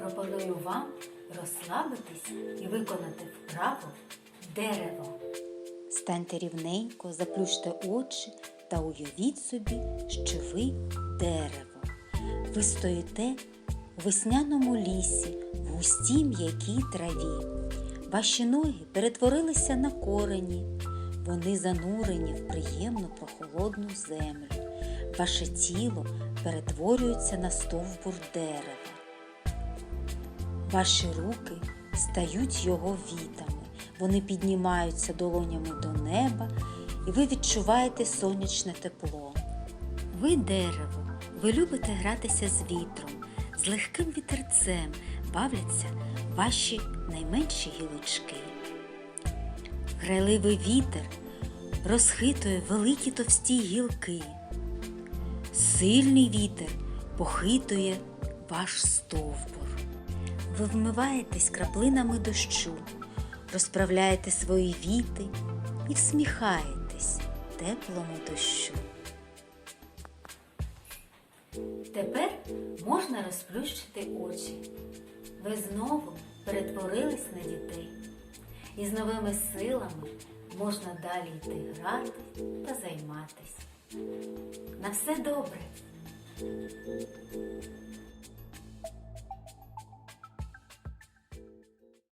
Пропоную вам розслабитись і виконати вправу дерево. Станьте рівненько, заплющте очі та уявіть собі, що ви дерево. Ви стоїте у весняному лісі, в густій м'якій траві. Ваші ноги перетворилися на корені. Вони занурені в приємну прохолодну землю. Ваше тіло перетворюється на стовбур дерева. Ваші руки стають його вітами. Вони піднімаються долонями до неба, і ви відчуваєте сонячне тепло. Ви дерево, ви любите гратися з вітром, з легким вітерцем бавляться ваші найменші гілочки. Грайливий вітер розхитує великі товсті гілки. Сильний вітер похитує ваш стовбур. Ви вмиваєтесь краплинами дощу, розправляєте свої віти і всміхаєтесь теплому дощу. Тепер можна розплющити очі. Ви знову перетворились на дітей. І з новими силами можна далі йти грати та займатися. На все добре!